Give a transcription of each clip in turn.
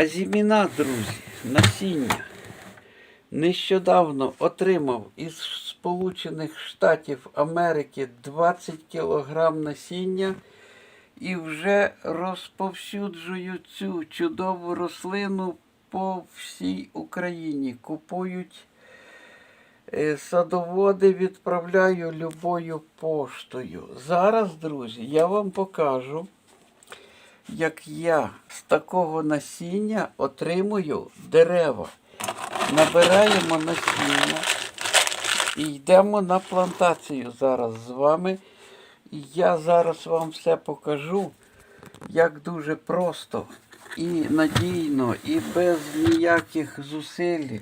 А зіміна, друзі, насіння. Нещодавно отримав із Сполучених Штатів Америки 20 кг насіння і вже розповсюджую цю чудову рослину по всій Україні. Купують е, садоводи, відправляю любою поштою. Зараз, друзі, я вам покажу як я з такого насіння отримую дерева. Набираємо насіння і йдемо на плантацію зараз з вами. І я зараз вам все покажу, як дуже просто і надійно, і без ніяких зусиль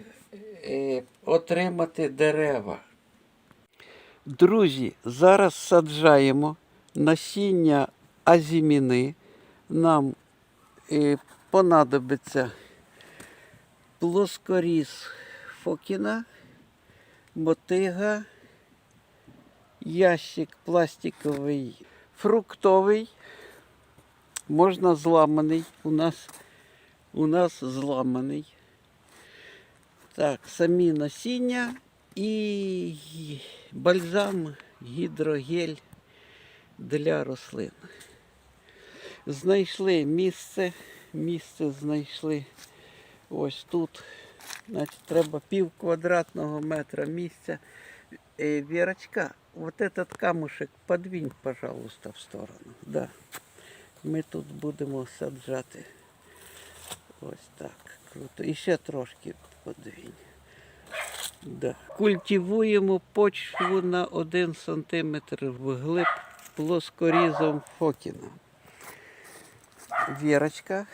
е, отримати дерева. Друзі, зараз саджаємо насіння азіміни. Нам понадобиться плоскоріз Фокіна, мотига, ящик пластиковий, фруктовий, можна зламаний. У нас, у нас зламаний. Так, самі насіння і бальзам, гідрогель для рослин. Знайшли місце, місце знайшли ось тут. Значить, треба пів квадратного метра місця. Е, Вірочка, вот этот камушек подвинь, пожалуйста, в сторону. Да. Ми тут будемо саджати. Ось так. Круто. І ще трошки подвинь. Да. Культивуємо почву на 1 см вглиб плоскорізом Фокіна. Вірочка.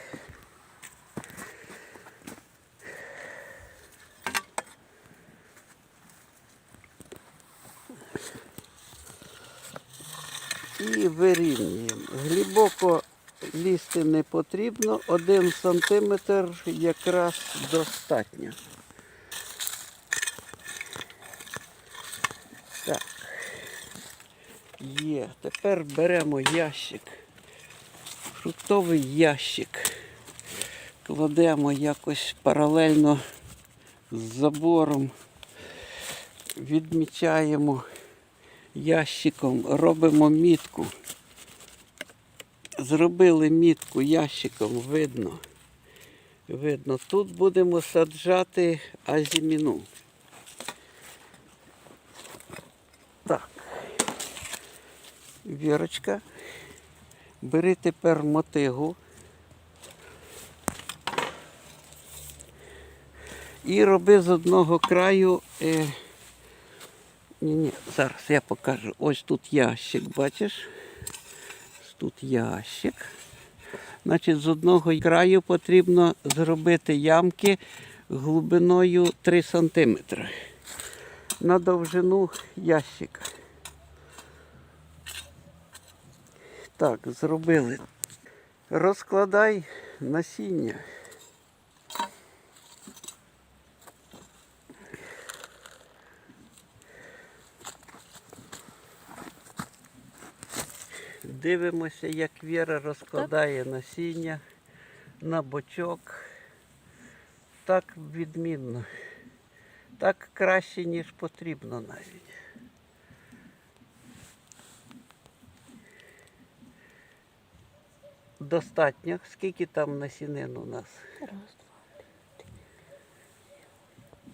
І вирівнюємо. Глибоко лізти не потрібно, один сантиметр якраз достатньо. Так. Є. Тепер беремо ящик фруктовий ящик. Кладемо якось паралельно з забором, відмічаємо ящиком, робимо мітку. Зробили мітку ящиком, видно. Видно, тут будемо саджати азіміну. Так. Вірочка. Бери тепер мотигу і роби з одного краю. Е... Ні, ні, зараз я покажу. Ось тут ящик, бачиш? Тут ящик. Значить, з одного краю потрібно зробити ямки глибиною 3 см на довжину ящика. Так, зробили. Розкладай насіння. Дивимося, як Віра розкладає насіння на бочок. Так відмінно. Так краще, ніж потрібно навіть. Достатньо. Скільки там насінин у нас? Раз, два, три,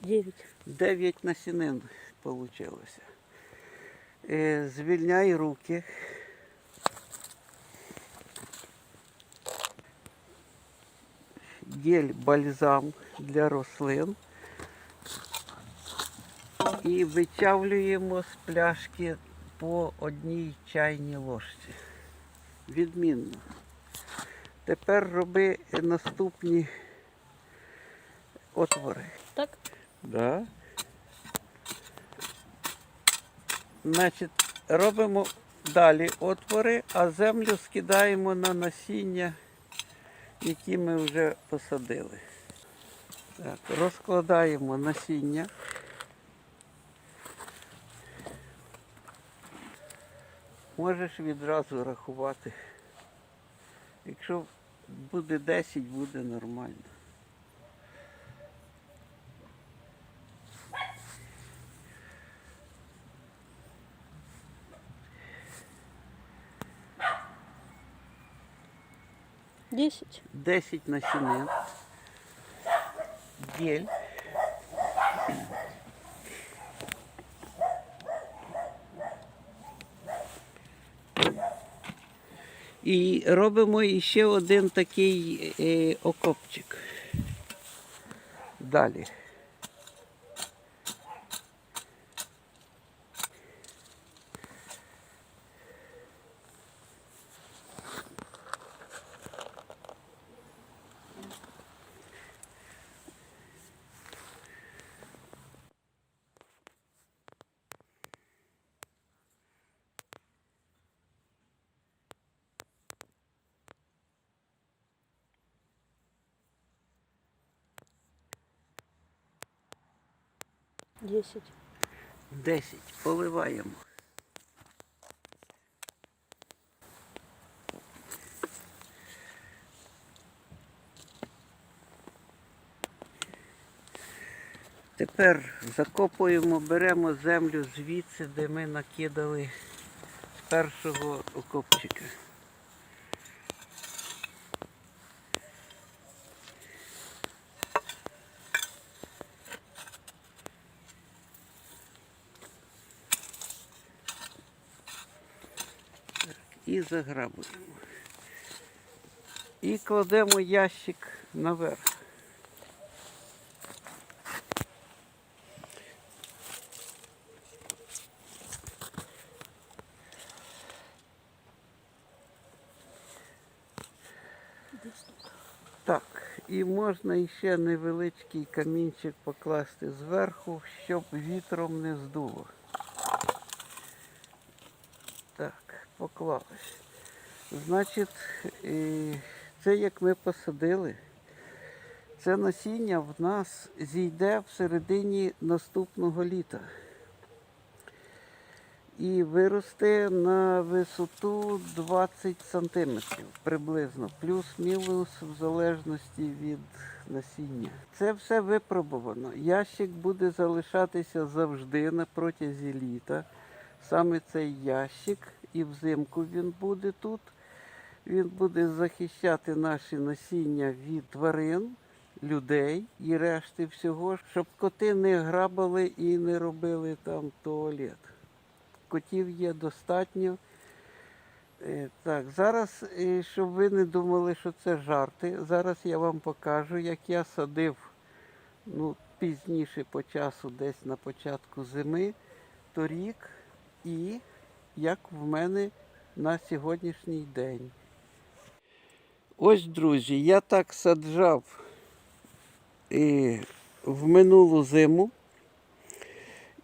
девять. Дев'ять насінин вийшло. Звільняй руки. Гель бальзам для рослин. І вичавлюємо з пляшки по одній чайній ложці. Відмінно. Тепер роби наступні отвори. Так? Да. Значить, робимо далі отвори, а землю скидаємо на насіння, які ми вже посадили. Так, розкладаємо насіння. Можеш відразу рахувати. Якщо буде 10, буде нормально. Десять. 10 насінин. Гель. І робимо ще один такий е, окопчик. Далі. Десять. 10. Поливаємо. Тепер закопуємо, беремо землю звідси, де ми накидали з першого окопчика. І заграбуємо. І кладемо ящик наверх. Так, і можна ще невеличкий камінчик покласти зверху, щоб вітром не здуло. Поклали. Значить, це як ми посадили. Це насіння в нас зійде в середині наступного літа. І виросте на висоту 20 сантиметрів приблизно, плюс-мінус в залежності від насіння. Це все випробовано. Ящик буде залишатися завжди на протязі літа. Саме цей ящик, і взимку він буде тут. Він буде захищати наші насіння від тварин, людей і решти всього, щоб коти не грабили і не робили там туалет. Котів є достатньо. Е, Так, зараз, е, щоб ви не думали, що це жарти, зараз я вам покажу, як я садив ну, пізніше по часу, десь на початку зими, торік, і як в мене на сьогоднішній день. Ось, друзі, я так саджав е, в минулу зиму.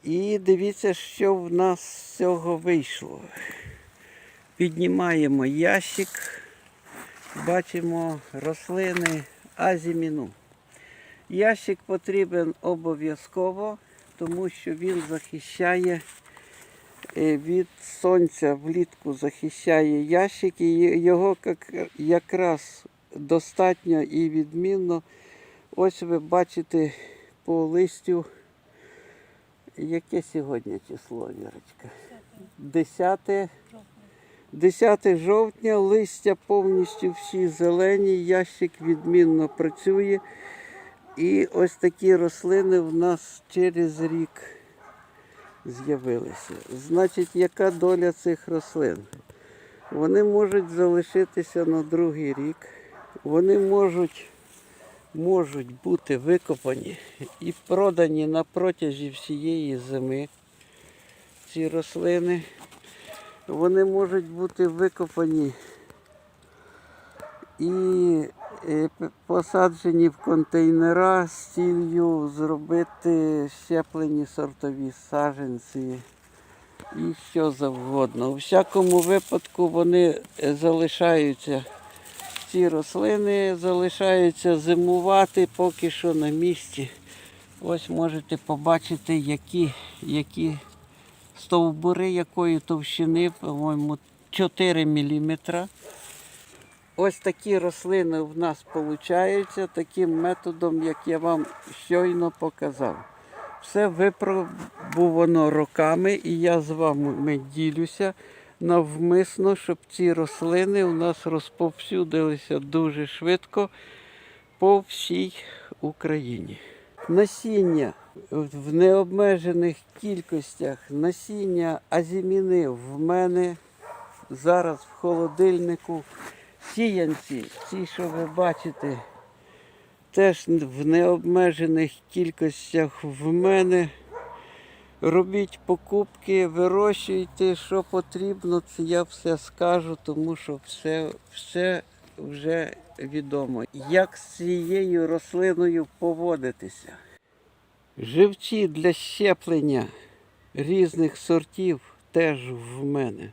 І дивіться, що в нас з цього вийшло. Піднімаємо ящик, бачимо рослини азіміну. Ящик потрібен обов'язково, тому що він захищає від сонця влітку захищає ящик, і його якраз достатньо і відмінно. Ось ви бачите по листю. Яке сьогодні число, Вірочка? 10, 10 жовтня, листя повністю всі зелені, ящик відмінно працює. І ось такі рослини в нас через рік з'явилися. Значить, яка доля цих рослин? Вони можуть залишитися на другий рік, вони можуть можуть бути викопані і продані на протязі всієї зими. Ці рослини. Вони можуть бути викопані і посаджені в контейнера з ціллю зробити щеплені сортові саджанці і що завгодно. У всякому випадку вони залишаються ці рослини залишаються зимувати поки що на місці. Ось можете побачити, які, які стовбури якої товщини, по-моєму, 4 мм. Ось такі рослини в нас получаються таким методом, як я вам щойно показав. Все випробувано роками, і я з вами ділюся навмисно, щоб ці рослини у нас розповсюдилися дуже швидко по всій Україні. Насіння в необмежених кількостях насіння азіміни в мене зараз в холодильнику. Сіянці, ці, що ви бачите, теж в необмежених кількостях в мене. Робіть покупки, вирощуйте, що потрібно, це я все скажу, тому що все, все вже відомо. Як з цією рослиною поводитися. Живці для щеплення різних сортів теж в мене.